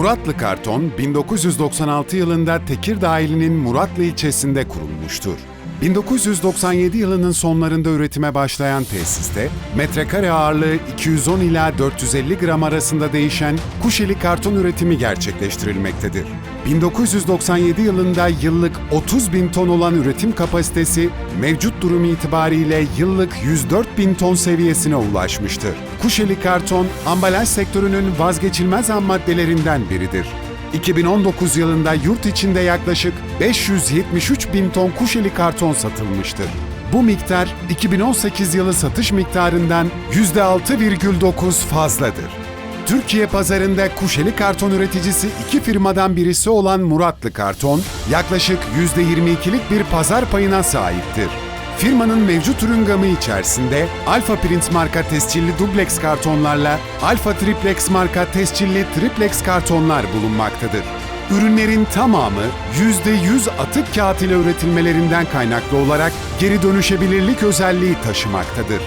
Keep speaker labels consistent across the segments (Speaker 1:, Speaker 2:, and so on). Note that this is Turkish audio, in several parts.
Speaker 1: Muratlı Karton 1996 yılında Tekirdağ ilinin Muratlı ilçesinde kurulmuştur. 1997 yılının sonlarında üretime başlayan tesiste metrekare ağırlığı 210 ila 450 gram arasında değişen kuşeli karton üretimi gerçekleştirilmektedir. 1997 yılında yıllık 30 bin ton olan üretim kapasitesi mevcut durum itibariyle yıllık 104 bin ton seviyesine ulaşmıştır. Kuşeli karton, ambalaj sektörünün vazgeçilmez ham maddelerinden biridir. 2019 yılında yurt içinde yaklaşık 573 bin ton kuşeli karton satılmıştır. Bu miktar 2018 yılı satış miktarından %6,9 fazladır. Türkiye pazarında kuşeli karton üreticisi iki firmadan birisi olan Muratlı Karton, yaklaşık %22'lik bir pazar payına sahiptir. Firmanın mevcut ürün gamı içerisinde Alpha Print marka tescilli dubleks kartonlarla Alpha Triplex marka tescilli triplex kartonlar bulunmaktadır. Ürünlerin tamamı %100 atık kağıt ile üretilmelerinden kaynaklı olarak geri dönüşebilirlik özelliği taşımaktadır.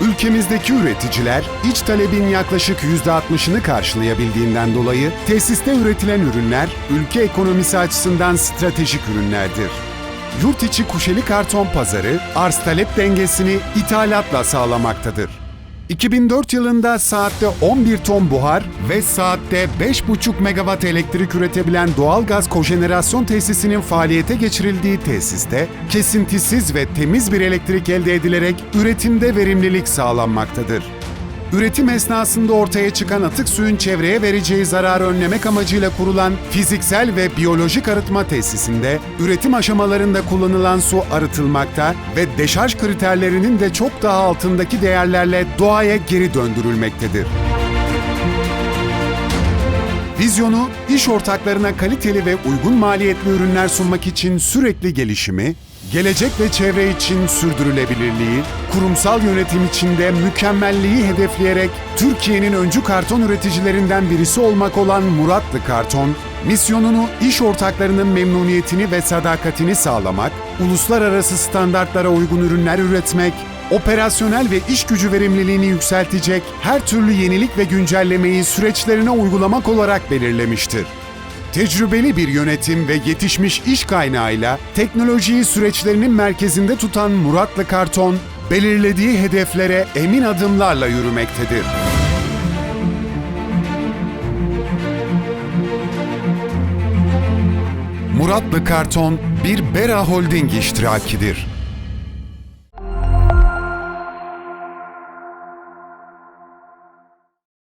Speaker 1: Ülkemizdeki üreticiler iç talebin yaklaşık %60'ını karşılayabildiğinden dolayı tesiste üretilen ürünler ülke ekonomisi açısından stratejik ürünlerdir. Yurt içi kuşeli karton pazarı arz talep dengesini ithalatla sağlamaktadır. 2004 yılında saatte 11 ton buhar ve saatte 5,5 megawatt elektrik üretebilen doğalgaz kojenerasyon tesisinin faaliyete geçirildiği tesiste kesintisiz ve temiz bir elektrik elde edilerek üretimde verimlilik sağlanmaktadır. Üretim esnasında ortaya çıkan atık suyun çevreye vereceği zararı önlemek amacıyla kurulan fiziksel ve biyolojik arıtma tesisinde üretim aşamalarında kullanılan su arıtılmakta ve deşarj kriterlerinin de çok daha altındaki değerlerle doğaya geri döndürülmektedir. Vizyonu, iş ortaklarına kaliteli ve uygun maliyetli ürünler sunmak için sürekli gelişimi, gelecek ve çevre için sürdürülebilirliği, kurumsal yönetim içinde mükemmelliği hedefleyerek Türkiye'nin öncü karton üreticilerinden birisi olmak olan Muratlı Karton, misyonunu iş ortaklarının memnuniyetini ve sadakatini sağlamak, uluslararası standartlara uygun ürünler üretmek, operasyonel ve iş gücü verimliliğini yükseltecek her türlü yenilik ve güncellemeyi süreçlerine uygulamak olarak belirlemiştir. Tecrübeli bir yönetim ve yetişmiş iş kaynağıyla teknolojiyi süreçlerinin merkezinde tutan Muratlı Karton, belirlediği hedeflere emin adımlarla yürümektedir. Muratlı Karton bir Bera Holding iştirakidir.